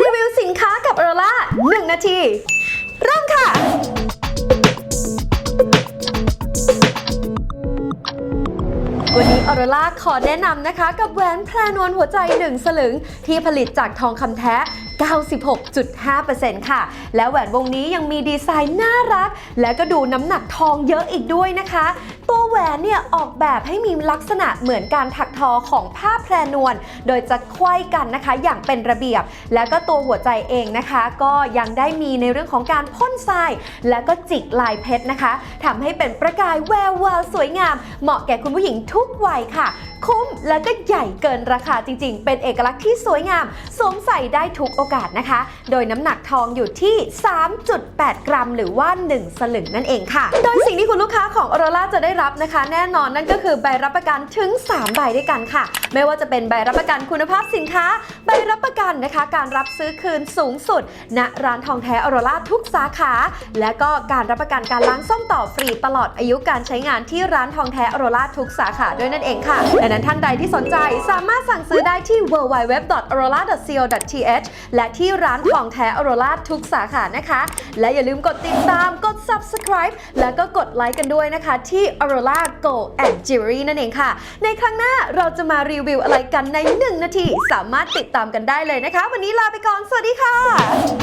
รีวิวสินค้ากับออร่า1นาที เริ่มค่ะ วันนี้ออร่าขอแนะนำนะคะ กับแหวนแพรนวลหัวใจ 1 สลึง ที่ผลิตจากทองคำแท้ 96.5%ค่ะ และแหวนวงนี้ยังมีดีไซน์น่ารัก และก็ดูน้ำหนักทองเยอะอีกด้วยนะคะ ตัวแหวนเนี่ยออกแบบให้มีลักษณะเหมือนการถักทอของผ้าแพรนวล โดยจะไขว้กันนะคะอย่างเป็นระเบียบ และก็ตัวหัวใจเองนะคะ ก็ยังได้มีในเรื่องของการพ่นทราย และก็จิกลายเพชรนะคะทำให้เป็นประกายแวววาวสวยงาม เหมาะแก่คุณผู้หญิงทุกวัยค่ะ คุ้มและก็ใหญ่เกินราคาจริง ๆ เป็นเอกลักษณ์ที่สวยงามสวมใส่ได้ทุกโอกาสนะคะ โดยน้ำหนักทองอยู่ที่ 3.8 กรัม หรือว่า 1 สลึงนั่นเองค่ะ โดยสิ่งที่คุณลูกค้าของออโร a จะได้รับนะคะ แน่นอนนั่นก็คือใบรับประกันถึง 3 ใบด้วยกันค่ะ ไม่ว่าจะเป็นใบรับประกันคุณภาพสินค้า ใบรับประกันนะคะ การรับซื้อคืนสูงสุด ณร้านทองแท้ออโร a ทุกสาขา และก็การรับประกันการล้างส้มต่อฟรีตลอดอายุการใช้งานที่ร้านทองแท้ออโร a ทุกสาขาด้วยนั่นเองค่ะดังนั้นท่านใดที่สนใจสามารถสั่งซื้อได้ที่ www.aurora.co.th และที่ร้านทองแท้ออโร a ทุกสาขานะคะ และอย่าลืมกดติดตามกด subscribe แล้วก็กดไลค์กันด้วยนะคะที่ Aurora Gold and Jewelry นั่นเองค่ะ ในครั้งหน้าเราจะมารีวิวอะไรกันใน 1 นาที สามารถติดตามกันได้เลยนะคะ วันนี้ลาไปก่อน สวัสดีค่ะ